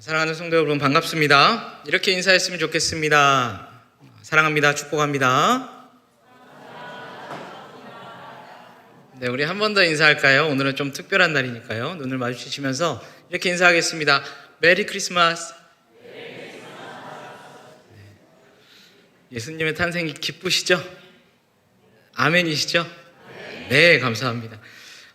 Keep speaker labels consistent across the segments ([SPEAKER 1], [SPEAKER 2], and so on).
[SPEAKER 1] 사랑하는 성도 여러분 반갑습니다. 이렇게 인사했으면 좋겠습니다. 사랑합니다. 축복합니다. 네, 우리 한 번 더 인사할까요? 오늘은 좀 특별한 날이니까요. 눈을 마주치시면서 이렇게 인사하겠습니다. 메리 크리스마스. 네. 예수님의 탄생이 기쁘시죠? 아멘이시죠? 네, 감사합니다.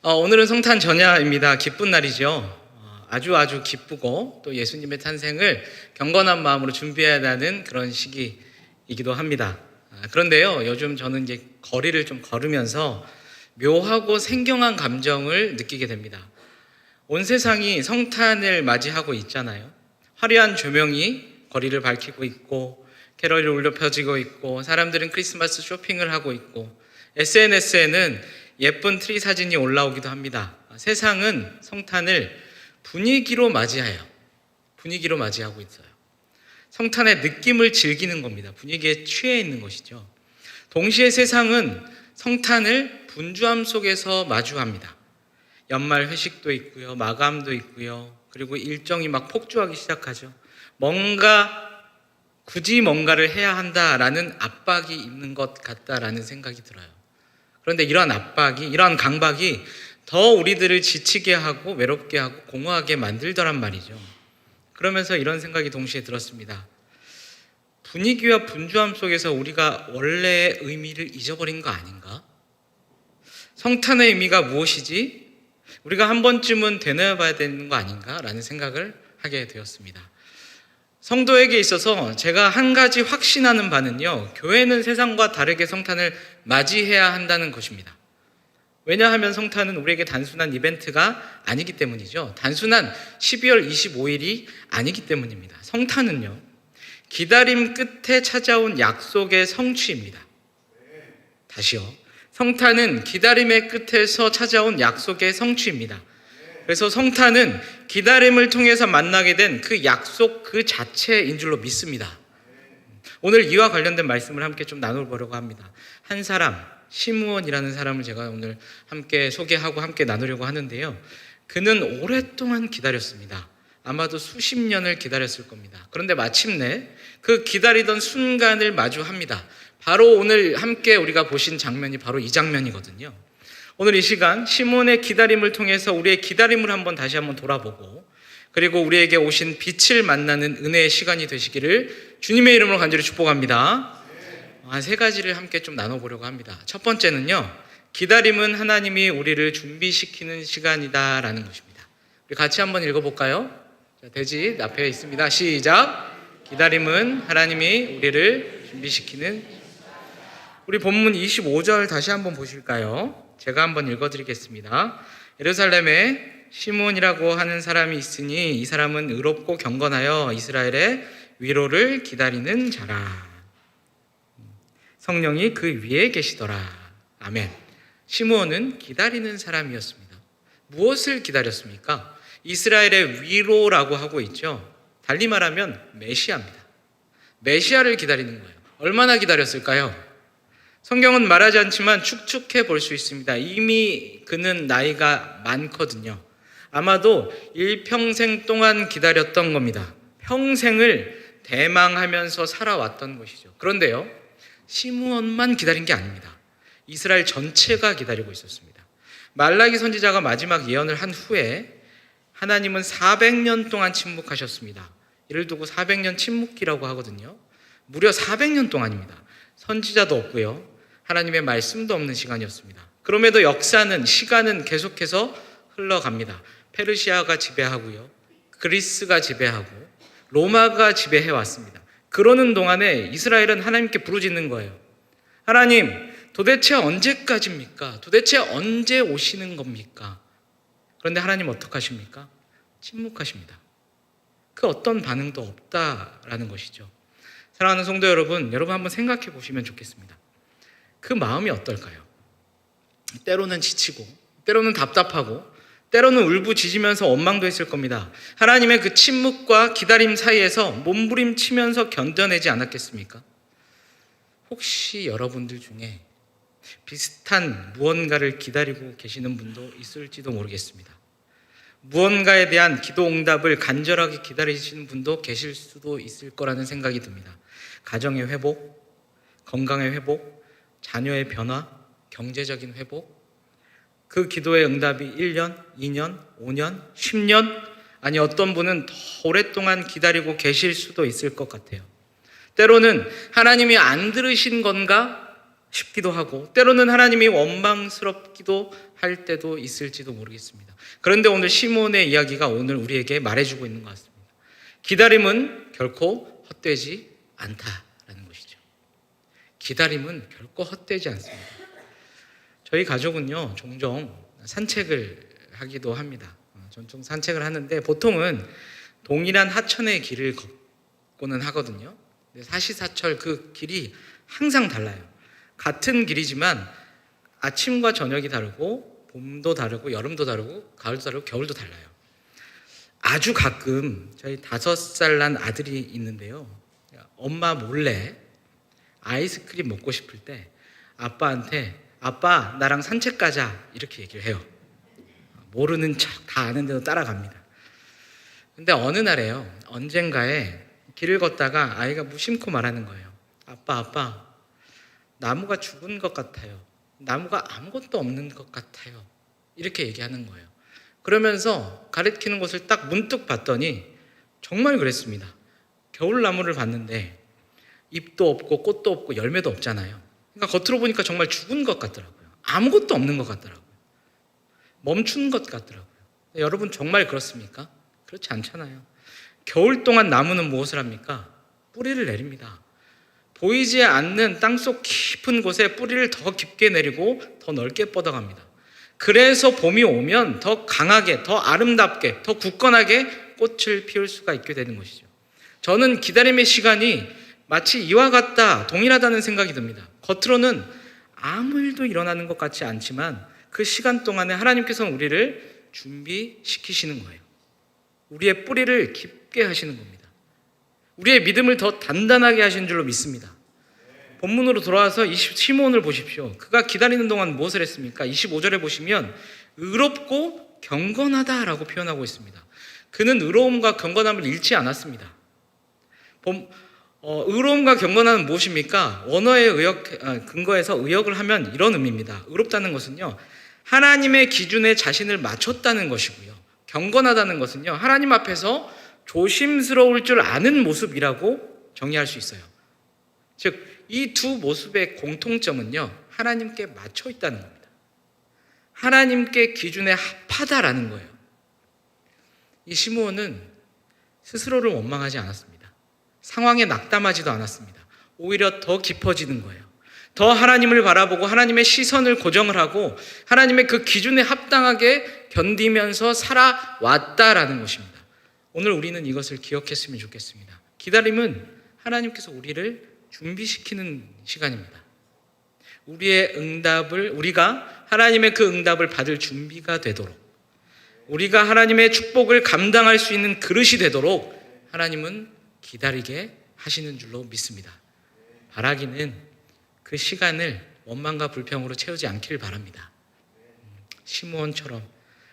[SPEAKER 1] 어, 오늘은 성탄 전야입니다. 기쁜 날이죠. 어, 아주 아주 기쁘고 또 예수님의 탄생을 경건한 마음으로 준비해야 하는 그런 시기이기도 합니다. 아, 그런데요, 요즘 저는 이제 거리를 좀 걸으면서 묘하고 생경한 감정을 느끼게 됩니다. 온 세상이 성탄을 맞이하고 있잖아요. 화려한 조명이 거리를 밝히고 있고, 캐럴이 울려 펴지고 있고, 사람들은 크리스마스 쇼핑을 하고 있고, SNS에는 예쁜 트리 사진이 올라오기도 합니다. 세상은 성탄을 분위기로 맞이해요. 분위기로 맞이하고 있어요. 성탄의 느낌을 즐기는 겁니다. 분위기에 취해 있는 것이죠. 동시에 세상은 성탄을 분주함 속에서 마주합니다. 연말 회식도 있고요, 마감도 있고요, 그리고 일정이 막 폭주하기 시작하죠. 뭔가 굳이 뭔가를 해야 한다라는 압박이 있는 것 같다라는 생각이 들어요. 그런데 이러한 압박이, 이러한 강박이 더 우리들을 지치게 하고 외롭게 하고 공허하게 만들더란 말이죠. 그러면서 이런 생각이 동시에 들었습니다. 분위기와 분주함 속에서 우리가 원래의 의미를 잊어버린 거 아닌가? 성탄의 의미가 무엇이지? 우리가 한 번쯤은 되뇌어봐야 되는 거 아닌가? 라는 생각을 하게 되었습니다. 성도에게 있어서 제가 한 가지 확신하는 바는요, 교회는 세상과 다르게 성탄을 맞이해야 한다는 것입니다. 왜냐하면 성탄은 우리에게 단순한 이벤트가 아니기 때문이죠. 단순한 12월 25일이 아니기 때문입니다. 성탄은요, 기다림 끝에 찾아온 약속의 성취입니다. 다시요. 성탄은 기다림의 끝에서 찾아온 약속의 성취입니다. 그래서 성탄은 기다림을 통해서 만나게 된 그 약속 그 자체인 줄로 믿습니다. 오늘 이와 관련된 말씀을 함께 좀 나눠보려고 합니다. 한 사람, 시므온이라는 사람을 제가 오늘 함께 소개하고 함께 나누려고 하는데요. 그는 오랫동안 기다렸습니다. 아마도 수십 년을 기다렸을 겁니다. 그런데 마침내 그 기다리던 순간을 마주합니다. 바로 오늘 함께 우리가 보신 장면이 바로 이 장면이거든요. 오늘 이 시간 시몬의 기다림을 통해서 우리의 기다림을 한번 다시 한번 돌아보고 그리고 우리에게 오신 빛을 만나는 은혜의 시간이 되시기를 주님의 이름으로 간절히 축복합니다. 한 세 가지를 함께 좀 나눠보려고 합니다. 첫 번째는요, 기다림은 하나님이 우리를 준비시키는 시간이다라는 것입니다. 우리 같이 한번 읽어볼까요? 자, 돼지 앞에 있습니다. 시작. 기다림은 하나님이 우리를 준비시키는 우리 본문 25절 다시 한번 보실까요? 제가 한번 읽어드리겠습니다. 예루살렘에 시몬이라고 하는 사람이 있으니 이 사람은 의롭고 경건하여 이스라엘의 위로를 기다리는 자라. 성령이 그 위에 계시더라. 아멘. 시몬은 기다리는 사람이었습니다. 무엇을 기다렸습니까? 이스라엘의 위로라고 하고 있죠. 달리 말하면 메시아입니다. 메시아를 기다리는 거예요. 얼마나 기다렸을까요? 성경은 말하지 않지만 축축해 볼 수 있습니다. 이미 그는 나이가 많거든요. 아마도 일평생 동안 기다렸던 겁니다. 평생을 대망하면서 살아왔던 것이죠. 그런데요, 시므온만 기다린 게 아닙니다. 이스라엘 전체가 기다리고 있었습니다. 말라기 선지자가 마지막 예언을 한 후에 하나님은 400년 동안 침묵하셨습니다. 이를 두고 400년 침묵기라고 하거든요. 무려 400년 동안입니다. 선지자도 없고요. 하나님의 말씀도 없는 시간이었습니다. 그럼에도 역사는 시간은 계속해서 흘러갑니다. 페르시아가 지배하고요. 그리스가 지배하고 로마가 지배해 왔습니다. 그러는 동안에 이스라엘은 하나님께 부르짖는 거예요. 하나님, 도대체 언제까지입니까? 도대체 언제 오시는 겁니까? 그런데 하나님 어떻게 하십니까? 침묵하십니다. 그 어떤 반응도 없다라는 것이죠. 사랑하는 성도 여러분, 여러분 한번 생각해 보시면 좋겠습니다. 그 마음이 어떨까요? 때로는 지치고, 때로는 답답하고, 때로는 울부짖으면서 원망도 했을 겁니다. 하나님의 그 침묵과 기다림 사이에서 몸부림치면서 견뎌내지 않았겠습니까? 혹시 여러분들 중에 비슷한 무언가를 기다리고 계시는 분도 있을지도 모르겠습니다. 무언가에 대한 기도 응답을 간절하게 기다리시는 분도 계실 수도 있을 거라는 생각이 듭니다. 가정의 회복, 건강의 회복, 자녀의 변화, 경제적인 회복, 그 기도의 응답이 1년, 2년, 5년, 10년, 아니 어떤 분은 더 오랫동안 기다리고 계실 수도 있을 것 같아요. 때로는 하나님이 안 들으신 건가 싶기도 하고, 때로는 하나님이 원망스럽기도 할 때도 있을지도 모르겠습니다. 그런데 오늘 시몬의 이야기가 오늘 우리에게 말해주고 있는 것 같습니다. 기다림은 결코 헛되지 않다라는 것이죠. 기다림은 결코 헛되지 않습니다. 저희 가족은요, 종종 산책을 하기도 합니다. 어, 종종 산책을 하는데 보통은 동일한 하천의 길을 걷고는 하거든요. 사시사철 그 길이 항상 달라요. 같은 길이지만 아침과 저녁이 다르고 봄도 다르고 여름도 다르고 가을도 다르고 겨울도 달라요. 아주 가끔 저희 다섯 살 난 아들이 있는데요. 엄마 몰래 아이스크림 먹고 싶을 때 아빠한테 아빠 나랑 산책 가자 이렇게 얘기를 해요. 모르는 척 다 아는데도 따라갑니다. 근데 어느 날에요. 언젠가에 길을 걷다가 아이가 무심코 말하는 거예요. 아빠 아빠 나무가 죽은 것 같아요. 나무가 아무것도 없는 것 같아요. 이렇게 얘기하는 거예요. 그러면서 가리키는 곳을 딱 문득 봤더니 정말 그랬습니다. 겨울나무를 봤는데 잎도 없고 꽃도 없고 열매도 없잖아요. 그러니까 겉으로 보니까 정말 죽은 것 같더라고요. 아무것도 없는 것 같더라고요. 멈춘 것 같더라고요. 여러분 정말 그렇습니까? 그렇지 않잖아요. 겨울 동안 나무는 무엇을 합니까? 뿌리를 내립니다. 보이지 않는 땅속 깊은 곳에 뿌리를 더 깊게 내리고 더 넓게 뻗어갑니다. 그래서 봄이 오면 더 강하게, 더 아름답게, 더 굳건하게 꽃을 피울 수가 있게 되는 것이죠. 저는 기다림의 시간이 마치 이와 같다, 동일하다는 생각이 듭니다. 겉으로는 아무 일도 일어나는 것 같지 않지만 그 시간 동안에 하나님께서는 우리를 준비시키시는 거예요. 우리의 뿌리를 깊게 하시는 겁니다. 우리의 믿음을 더 단단하게 하신 줄로 믿습니다. 본문으로 돌아와서 20, 시몬을 보십시오. 그가 기다리는 동안 무엇을 했습니까? 25절에 보시면 의롭고 경건하다라고 표현하고 있습니다. 그는 의로움과 경건함을 잃지 않았습니다. 본, 어, 의로움과 경건함은 무엇입니까? 원어의 의역 아, 근거에서 의역을 하면 이런 의미입니다. 의롭다는 것은요 하나님의 기준에 자신을 맞췄다는 것이고요. 경건하다는 것은요 하나님 앞에서 조심스러울 줄 아는 모습이라고 정의할 수 있어요. 즉 이 두 모습의 공통점은요 하나님께 맞춰 있다는 겁니다. 하나님께 기준에 합하다라는 거예요. 이 시므온은 스스로를 원망하지 않았습니다. 상황에 낙담하지도 않았습니다. 오히려 더 깊어지는 거예요. 더 하나님을 바라보고 하나님의 시선을 고정을 하고 하나님의 그 기준에 합당하게 견디면서 살아왔다라는 것입니다. 오늘 우리는 이것을 기억했으면 좋겠습니다. 기다림은 하나님께서 우리를 준비시키는 시간입니다. 우리의 응답을, 우리가 하나님의 그 응답을 받을 준비가 되도록, 우리가 하나님의 축복을 감당할 수 있는 그릇이 되도록 하나님은 기다리게 하시는 줄로 믿습니다. 바라기는 그 시간을 원망과 불평으로 채우지 않기를 바랍니다. 시므온처럼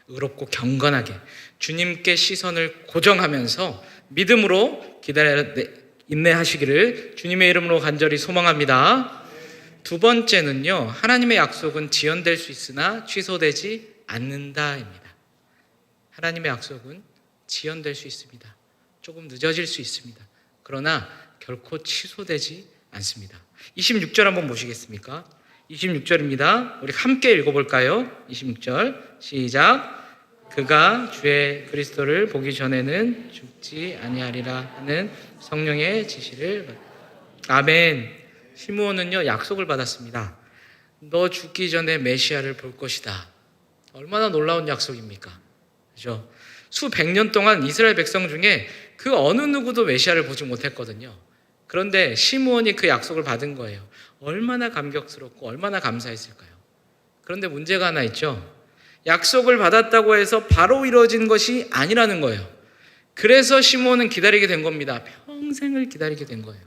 [SPEAKER 1] 의롭고 경건하게 주님께 시선을 고정하면서 믿음으로 기다려 인내하시기를 주님의 이름으로 간절히 소망합니다. 두 번째는요, 하나님의 약속은 지연될 수 있으나 취소되지 않는다입니다. 하나님의 약속은 지연될 수 있습니다. 조금 늦어질 수 있습니다. 그러나 결코 취소되지 않습니다. 26절 한번 보시겠습니까? 26절입니다. 우리 함께 읽어볼까요? 26절 시작. 그가 주의 그리스도를 보기 전에는 죽지 아니하리라 하는 성령의 지시를 받... 아멘. 시므온은요 약속을 받았습니다. 너 죽기 전에 메시아를 볼 것이다. 얼마나 놀라운 약속입니까? 그죠? 수백 년 동안 이스라엘 백성 중에 그 어느 누구도 메시아를 보지 못했거든요. 그런데 시므온이 그 약속을 받은 거예요. 얼마나 감격스럽고 얼마나 감사했을까요? 그런데 문제가 하나 있죠. 약속을 받았다고 해서 바로 이루어진 것이 아니라는 거예요. 그래서 시몬은 기다리게 된 겁니다. 평생을 기다리게 된 거예요.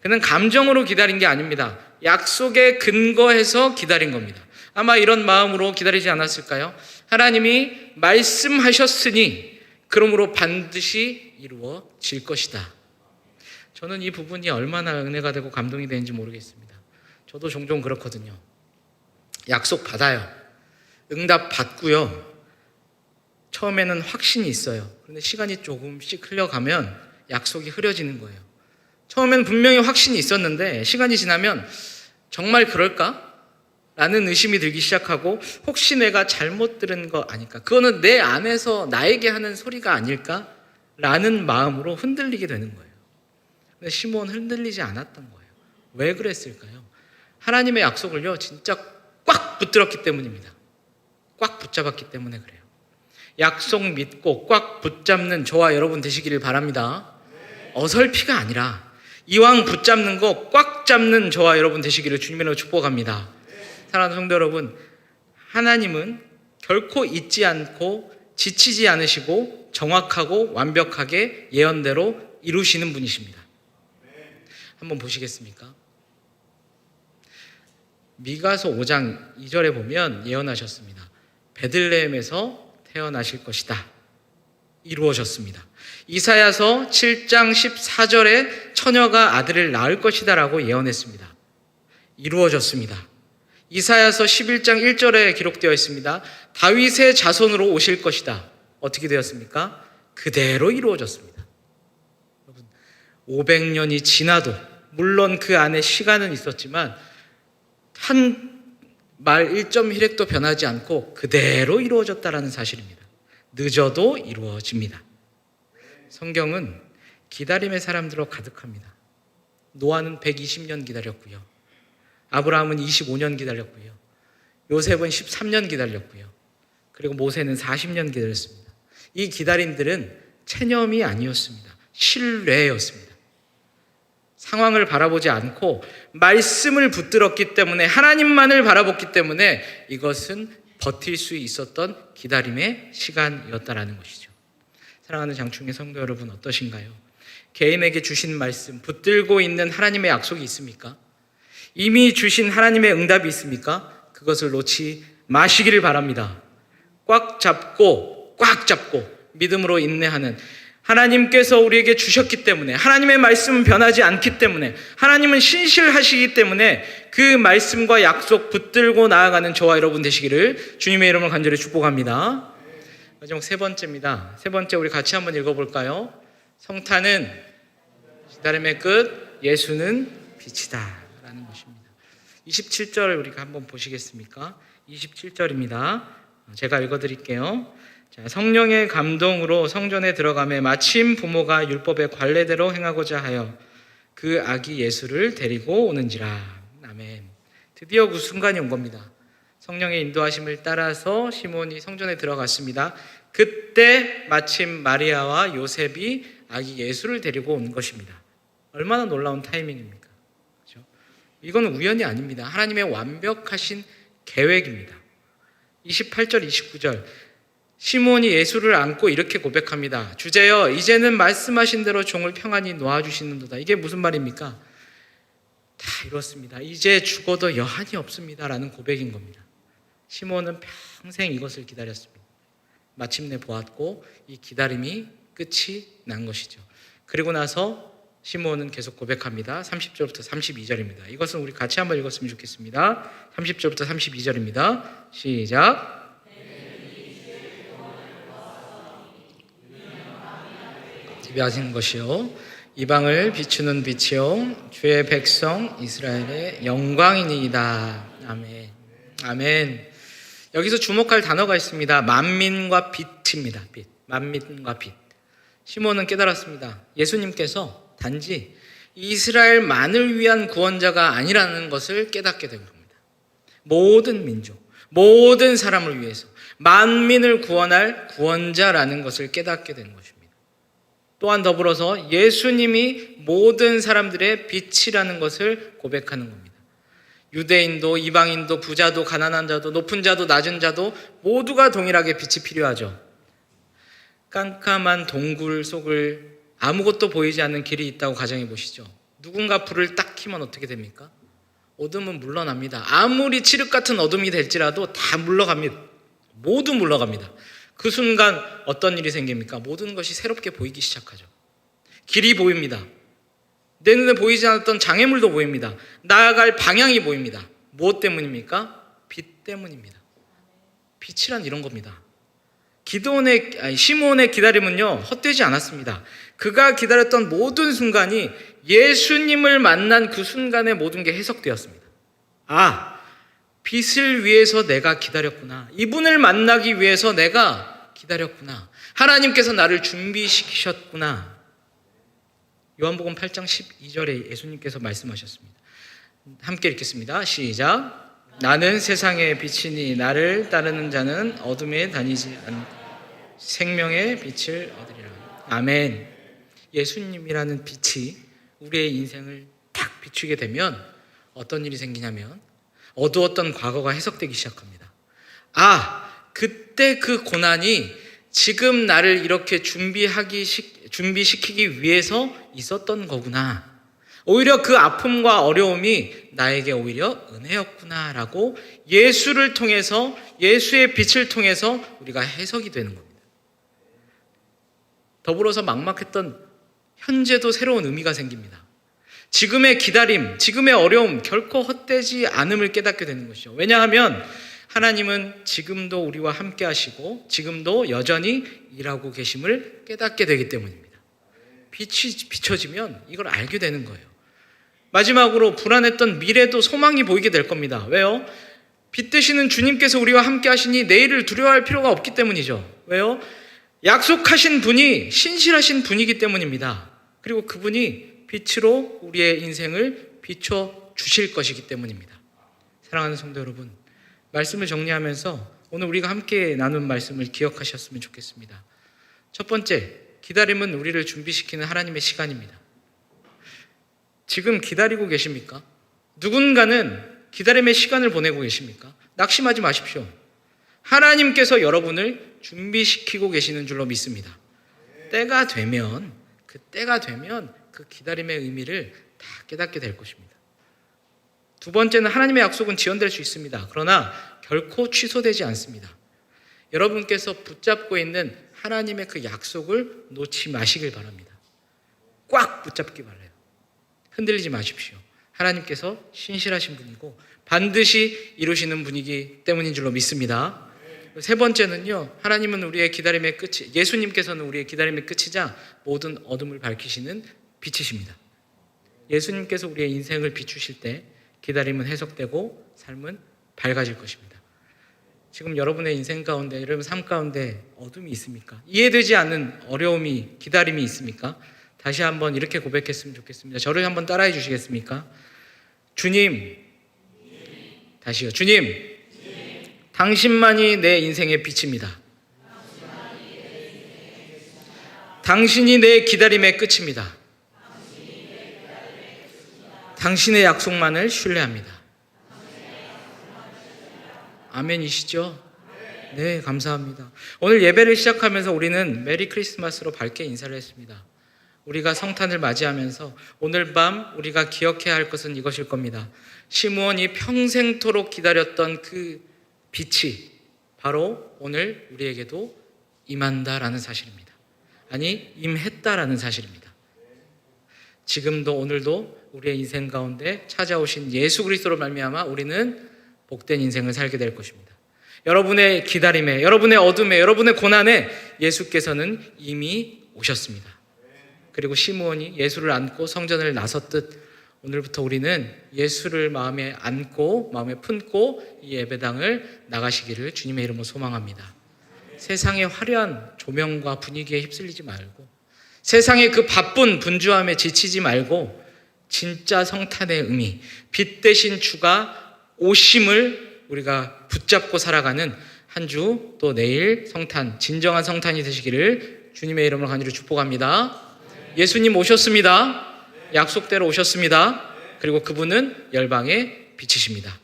[SPEAKER 1] 그는 감정으로 기다린 게 아닙니다. 약속에 근거해서 기다린 겁니다. 아마 이런 마음으로 기다리지 않았을까요? 하나님이 말씀하셨으니 그러므로 반드시 이루어질 것이다. 저는 이 부분이 얼마나 은혜가 되고 감동이 되는지 모르겠습니다. 저도 종종 그렇거든요. 약속 받아요. 응답 받고요. 처음에는 확신이 있어요. 그런데 시간이 조금씩 흘러가면 약속이 흐려지는 거예요. 처음에는 분명히 확신이 있었는데 시간이 지나면 정말 그럴까? 라는 의심이 들기 시작하고 혹시 내가 잘못 들은 거 아닐까? 그거는 내 안에서 나에게 하는 소리가 아닐까? 라는 마음으로 흔들리게 되는 거예요. 근데 시몬 흔들리지 않았던 거예요. 왜 그랬을까요? 하나님의 약속을요, 진짜 꽉 붙들었기 때문입니다. 꽉 붙잡았기 때문에 그래요. 약속 믿고 꽉 붙잡는 저와 여러분 되시기를 바랍니다. 어설피가 아니라 이왕 붙잡는 거 꽉 잡는 저와 여러분 되시기를 주님으로 축복합니다. 사랑하는 성도 여러분, 하나님은 결코 잊지 않고 지치지 않으시고 정확하고 완벽하게 예언대로 이루시는 분이십니다. 한번 보시겠습니까? 미가서 5장 2절에 보면 예언하셨습니다. 베들레헴에서 태어나실 것이다. 이루어졌습니다. 이사야서 7장 14절에 처녀가 아들을 낳을 것이다라고 예언했습니다. 이루어졌습니다. 이사야서 11장 1절에 기록되어 있습니다. 다윗의 자손으로 오실 것이다. 어떻게 되었습니까? 그대로 이루어졌습니다. 여러분, 500년이 지나도 물론 그 안에 시간은 있었지만 한 말 1.1획도 변하지 않고 그대로 이루어졌다라는 사실입니다. 늦어도 이루어집니다. 성경은 기다림의 사람들로 가득합니다. 노아는 120년 기다렸고요. 아브라함은 25년 기다렸고요. 요셉은 13년 기다렸고요. 그리고 모세는 40년 기다렸습니다. 이 기다림들은 체념이 아니었습니다. 신뢰였습니다. 상황을 바라보지 않고 말씀을 붙들었기 때문에 하나님만을 바라봤기 때문에 이것은 버틸 수 있었던 기다림의 시간이었다라는 것이죠. 사랑하는 장충의 성도 여러분 어떠신가요? 개인에게 주신 말씀 붙들고 있는 하나님의 약속이 있습니까? 이미 주신 하나님의 응답이 있습니까? 그것을 놓지 마시기를 바랍니다. 꽉 잡고 꽉 잡고 믿음으로 인내하는 하나님께서 우리에게 주셨기 때문에 하나님의 말씀은 변하지 않기 때문에 하나님은 신실하시기 때문에 그 말씀과 약속 붙들고 나아가는 저와 여러분 되시기를 주님의 이름을 간절히 축복합니다. 마지막 세 번째입니다. 세 번째 우리 같이 한번 읽어볼까요? 성탄은 기다림의 끝, 예수는 빛이다. 27절 우리가 한번 보시겠습니까? 27절입니다. 제가 읽어 드릴게요. 자, 성령의 감동으로 성전에 들어가매 마침 부모가 율법의 관례대로 행하고자 하여 그 아기 예수를 데리고 오는지라. 아멘. 드디어 그 순간이 온 겁니다. 성령의 인도하심을 따라서 시몬이 성전에 들어갔습니다. 그때 마침 마리아와 요셉이 아기 예수를 데리고 온 것입니다. 얼마나 놀라운 타이밍입니까? 이건 우연이 아닙니다. 하나님의 완벽하신 계획입니다. 28절, 29절. 시몬이 예수를 안고 이렇게 고백합니다. 주제여, 이제는 말씀하신 대로 종을 평안히 놓아주시는도다. 이게 무슨 말입니까? 다 이렇습니다. 이제 죽어도 여한이 없습니다. 라는 고백인 겁니다. 시몬은 평생 이것을 기다렸습니다. 마침내 보았고 이 기다림이 끝이 난 것이죠. 그리고 나서 시몬은 계속 고백합니다. 30절부터 32절입니다. 이것은 우리 같이 한번 읽었으면 좋겠습니다. 30절부터 32절입니다. 시작. 비하신 것이요 이방을 비추는 빛이요 주의 백성 이스라엘의 영광이니이다. 아멘. 아멘. 여기서 주목할 단어가 있습니다. 만민과 빛입니다. 빛. 만민과 빛. 시몬은 깨달았습니다. 예수님께서 단지 이스라엘만을 위한 구원자가 아니라는 것을 깨닫게 된 겁니다. 모든 민족, 모든 사람을 위해서 만민을 구원할 구원자라는 것을 깨닫게 된 것입니다. 또한 더불어서 예수님이 모든 사람들의 빛이라는 것을 고백하는 겁니다. 유대인도 이방인도 부자도 가난한 자도 높은 자도 낮은 자도 모두가 동일하게 빛이 필요하죠. 깜깜한 동굴 속을 아무것도 보이지 않는 길이 있다고 가정해 보시죠. 누군가 불을 딱 켜면 어떻게 됩니까? 어둠은 물러납니다. 아무리 칠흑 같은 어둠이 될지라도 다 물러갑니다. 모두 물러갑니다. 그 순간 어떤 일이 생깁니까? 모든 것이 새롭게 보이기 시작하죠. 길이 보입니다. 내 눈에 보이지 않았던 장애물도 보입니다. 나아갈 방향이 보입니다. 무엇 때문입니까? 빛 때문입니다. 빛이란 이런 겁니다. 기도원의 시몬의 기다림은요 헛되지 않았습니다. 그가 기다렸던 모든 순간이 예수님을 만난 그 순간의 모든 게 해석되었습니다. 아, 빛을 위해서 내가 기다렸구나. 이분을 만나기 위해서 내가 기다렸구나. 하나님께서 나를 준비시키셨구나. 요한복음 8장 12절에 예수님께서 말씀하셨습니다. 함께 읽겠습니다. 시작. 나는 세상의 빛이니 나를 따르는 자는 어둠에 다니지 않고 생명의 빛을 얻으리라. 아멘. 예수님이라는 빛이 우리의 인생을 딱 비추게 되면 어떤 일이 생기냐면 어두웠던 과거가 해석되기 시작합니다. 아, 그때 그 고난이 지금 나를 이렇게 준비하기 시, 준비시키기 위해서 있었던 거구나. 오히려 그 아픔과 어려움이 나에게 오히려 은혜였구나라고 예수를 통해서 예수의 빛을 통해서 우리가 해석이 되는 겁니다. 더불어서 막막했던 현재도 새로운 의미가 생깁니다. 지금의 기다림, 지금의 어려움 결코 헛되지 않음을 깨닫게 되는 것이죠. 왜냐하면 하나님은 지금도 우리와 함께 하시고 지금도 여전히 일하고 계심을 깨닫게 되기 때문입니다. 빛이 비춰지면 이걸 알게 되는 거예요. 마지막으로 불안했던 미래도 소망이 보이게 될 겁니다. 왜요? 빛 되시는 주님께서 우리와 함께 하시니 내일을 두려워할 필요가 없기 때문이죠. 왜요? 약속하신 분이 신실하신 분이기 때문입니다. 그리고 그분이 빛으로 우리의 인생을 비춰 주실 것이기 때문입니다. 사랑하는 성도 여러분, 말씀을 정리하면서 오늘 우리가 함께 나눈 말씀을 기억하셨으면 좋겠습니다. 첫 번째, 기다림은 우리를 준비시키는 하나님의 시간입니다. 지금 기다리고 계십니까? 누군가는 기다림의 시간을 보내고 계십니까? 낙심하지 마십시오. 하나님께서 여러분을 준비시키고 계시는 줄로 믿습니다. 때가 되면 그 때가 되면 그 기다림의 의미를 다 깨닫게 될 것입니다. 두 번째는 하나님의 약속은 지연될 수 있습니다. 그러나 결코 취소되지 않습니다. 여러분께서 붙잡고 있는 하나님의 그 약속을 놓지 마시길 바랍니다. 꽉 붙잡기 바라요. 흔들리지 마십시오. 하나님께서 신실하신 분이고 반드시 이루시는 분이기 때문인 줄로 믿습니다. 세 번째는요, 하나님은 우리의 기다림의 끝이, 예수님께서는 우리의 기다림의 끝이자 모든 어둠을 밝히시는 빛이십니다. 예수님께서 우리의 인생을 비추실 때 기다림은 해석되고 삶은 밝아질 것입니다. 지금 여러분의 인생 가운데, 여러분 삶 가운데 어둠이 있습니까? 이해되지 않는 어려움이, 기다림이 있습니까? 다시 한번 이렇게 고백했으면 좋겠습니다. 저를 한번 따라해 주시겠습니까? 주님, 다시요. 주님, 당신만이 내 인생의 빛입니다. 당신이 내 기다림의 끝입니다. 당신의 약속만을 신뢰합니다. 아멘이시죠? 네, 감사합니다. 오늘 예배를 시작하면서 우리는 메리 크리스마스로 밝게 인사를 했습니다. 우리가 성탄을 맞이하면서 오늘 밤 우리가 기억해야 할 것은 이것일 겁니다. 시므온이 평생토록 기다렸던 그 빛이 바로 오늘 우리에게도 임한다라는 사실입니다. 아니, 임했다라는 사실입니다. 지금도 오늘도 우리의 인생 가운데 찾아오신 예수 그리스도로 말미암아 우리는 복된 인생을 살게 될 것입니다. 여러분의 기다림에, 여러분의 어둠에, 여러분의 고난에 예수께서는 이미 오셨습니다. 그리고 시므온이 예수를 안고 성전을 나섰듯 오늘부터 우리는 예수를 마음에 안고 마음에 품고 이 예배당을 나가시기를 주님의 이름으로 소망합니다. 세상의 화려한 조명과 분위기에 휩쓸리지 말고 세상의 그 바쁜 분주함에 지치지 말고 진짜 성탄의 의미, 빛 대신 주가 오심을 우리가 붙잡고 살아가는 한 주 또 내일 성탄, 진정한 성탄이 되시기를 주님의 이름으로 간절히 축복합니다. 예수님 오셨습니다. 약속대로 오셨습니다. 그리고 그분은 열방의 빛이십니다.